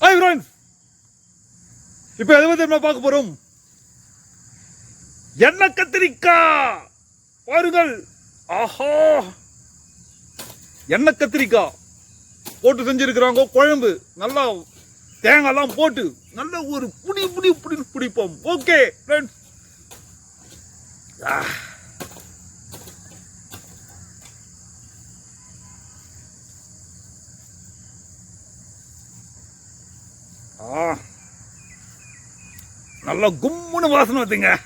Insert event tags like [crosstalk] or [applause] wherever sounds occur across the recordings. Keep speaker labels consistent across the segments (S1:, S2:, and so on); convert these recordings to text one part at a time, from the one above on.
S1: Hi friends இப்போ எதை பற்றி நம்ம பார்க்க போகிறோம் எண்ணெய் கத்திரிக்காய் பாருங்கள். ஆஹா. எண்ணெய் கத்திரிக்காய் போட்டு செஞ்சிருக்கிறாங்க குழம்பு. நல்லா தேங்காய்லாம் போட்டு நல்ல ஒரு புடி புடி புடி பிடிப்போம். ஓகே ஃப்ரெண்ட்ஸ் ஆ நல்லா கும்முன்னு வாசனை வந்துங்க [laughs]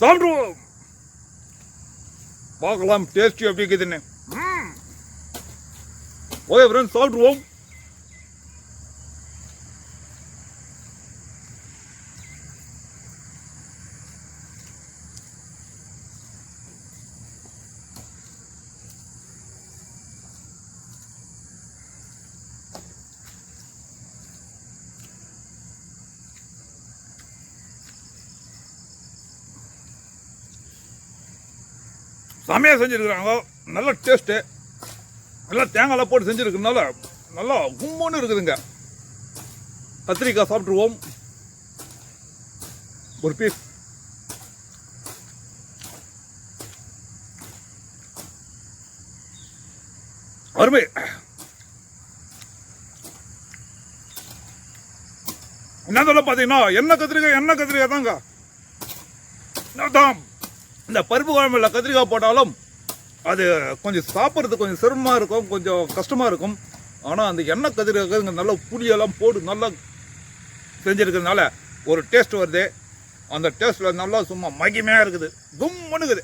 S1: சாப்பிடுவோம் பார்க்கலாம் டேஸ்டி எப்படி இருக்குதுன்னு. ஓகே ஃப்ரெண்ட்ஸ் சாப்பிடுவோம். செமையாக செஞ்சுருக்குறாங்க. நல்ல டேஸ்ட்டு நல்லா தேங்காய்லாம் போட்டு செஞ்சுருக்கனால நல்லா கும்பன்னு இருக்குதுங்க. கத்திரிக்காய் சாப்பிட்ருவோம் ஒரு பீஸ் அருமை. என்ன சொல்ல பார்த்தீங்கன்னா என்ன கத்திரிக்காய் என்ன கத்திரிக்காய் தாங்க. தான் இந்த பருப்பு குழம்புல கத்திரிக்காய் போட்டாலும் அது கொஞ்சம் சாப்பிட்றதுக்கு கொஞ்சம் சிரமமாக இருக்கும் கொஞ்சம் கஷ்டமாக இருக்கும். ஆனால் அந்த எண்ணெய் கத்திரிக்காய் நல்லா புளியெல்லாம் போட்டு நல்லா செஞ்சுருக்கிறதுனால ஒரு டேஸ்ட் வருது. அந்த டேஸ்ட்டில் நல்லா சும்மா மகிமையாக இருக்குது. கும்முனுக்குது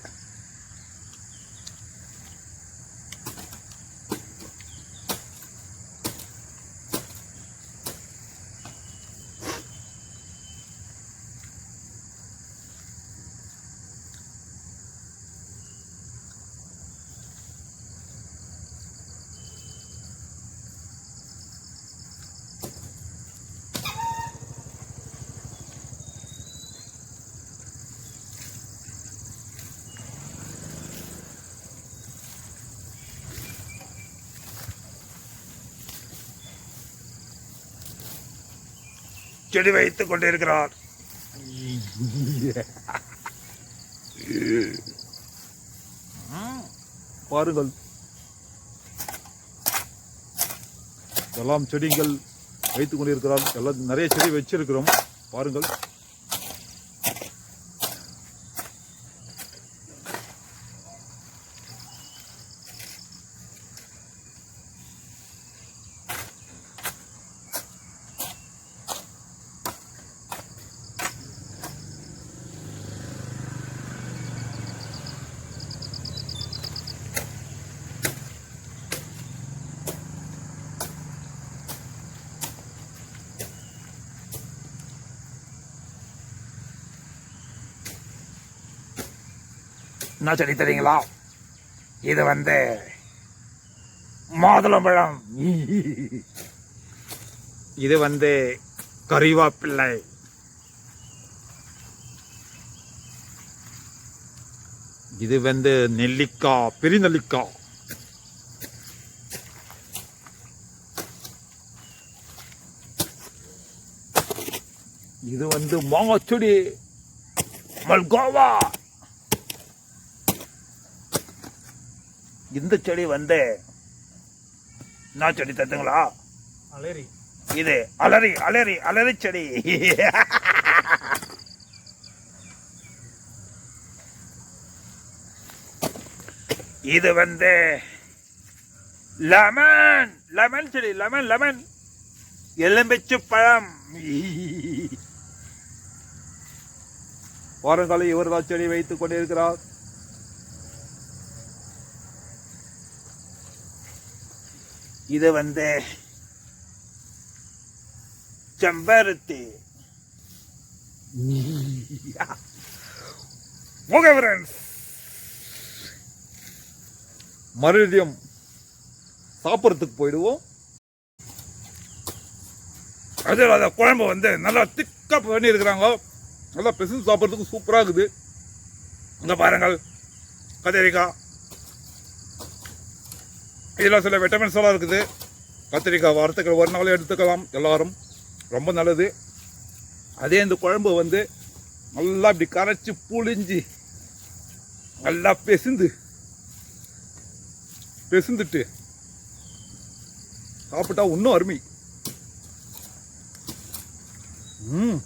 S1: செடி வைத்துக் கொண்டிருக்கிறார். பாருங்கள். எல்லாம் செடிகள் வைத்துக் கொண்டிருக்கிறார். எல்லாம் நிறைய செடி வச்சிருக்கிறோம். பாருங்கள். என்ன சொல்லி தெரியுங்களா இது வந்து மாதுளம்பழம். இது வந்து கறிவாப்பிள்ளை. இது வந்து நெல்லிக்காய் பெருநெல்லிக்காய். இது வந்து மாங்காய் மல்கோவா. இந்த செடி வந்து என்ன செடி தத்துங்களா
S2: அலேரி.
S1: இது அலரி அலரி அலரி செடி. இது வந்து லெமன் லெமன் செடி லெமன் லெமன் எலும்பிச்சு பழம். வாரங்காலம் இவர் தான் செடி வைத்துக் கொண்டிருக்கிறார். இது வந்து செம்பருத்தி. ஓகே ஃப்ரெண்ட்ஸ் மறுபடியும் சாப்பிட்றதுக்கு போயிடுவோம். அது அந்த குழம்பு வந்து நல்லா திக்காக பண்ணியிருக்கிறாங்க நல்லா பெசஞ்சு சாப்பிட்றதுக்கு சூப்பராக இருக்குது. இங்கே பாருங்கள் கத்திரிக்காய். இதில் சில விட்டமின்ஸ் எல்லாம் இருக்குது. கத்திரிக்காய் வாரத்துக்கு ஒரு நாள் எடுத்துக்கலாம். எல்லோரும் ரொம்ப நல்லது. அதே இந்த குழம்பு வந்து நல்லா இப்படி கரைச்சி புளிஞ்சு நல்லா பெசிந்து பெசிந்துட்டு சாப்பிட்டா இன்னும் அருமை. ம்.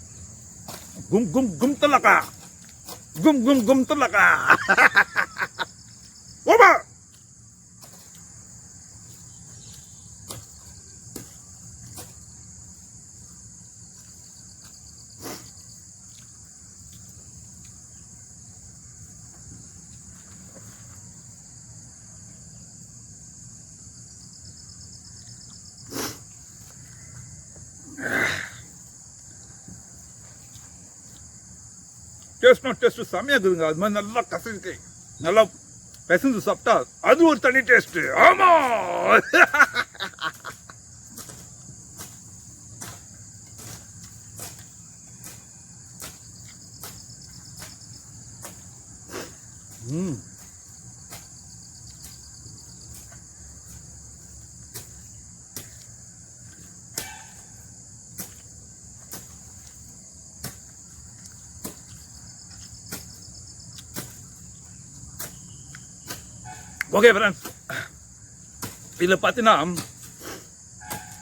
S1: கும் கும் கும் தலக்கா கும் கும் கும் தலக்கா [laughs] டேஸ்ட்னா டேஸ்ட்டு செம்மையாக இருக்குதுங்க. அது மாதிரி நல்லா கசக்கு நல்லா பிசைந்து சாப்பிட்டா அது ஒரு தனி டேஸ்ட்டு ஆமாம் ம். ஓகே ஃப்ரெண்ட்ஸ் இதில் பார்த்தீங்கன்னா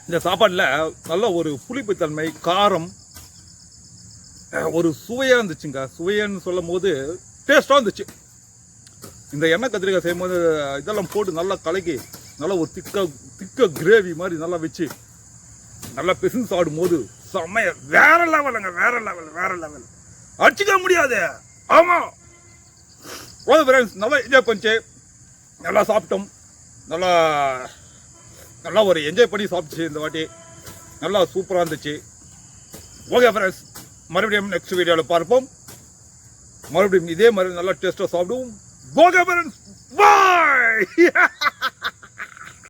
S1: இந்த சாப்பாட்டில் நல்ல ஒரு புளிப்புத்தன்மை காரம் ஒரு சுவையாக இருந்துச்சுங்க. சுவைன்னு சொல்லும் போது டேஸ்ட்டாக இருந்துச்சு. இந்த எண்ணெய் கத்திரிக்காய் செய்யும்போது இதெல்லாம் போட்டு நல்லா கலக்கி நல்லா ஒரு திக்க திக்க கிரேவி மாதிரி நல்லா வச்சு நல்லா பிசின் சாப்பிடும் போது செம்மைய வேற லெவலுங்க வேற லெவல் வேற லெவல் அடிச்சுக்க முடியாது. ஆமாம் ஓகே ஃப்ரெண்ட்ஸ் நல்லா என்ஜாய் பண்ணிச்சு. நல்லா சாப்பிட்டோம். நல்லா நல்லா ஒரு என்ஜாய் பண்ணி சாப்பிட்டுச்சு இந்த வாட்டி. நல்லா சூப்பராக இருந்துச்சு. ஓகே ஃப்ரெண்ட்ஸ் மறுபடியும் நெக்ஸ்ட் வீடியோவில் பார்ப்போம். மறுபடியும் இதே மாதிரி நல்லா டேஸ்ட்டாக சாப்பிடுவோம். Okay friends bye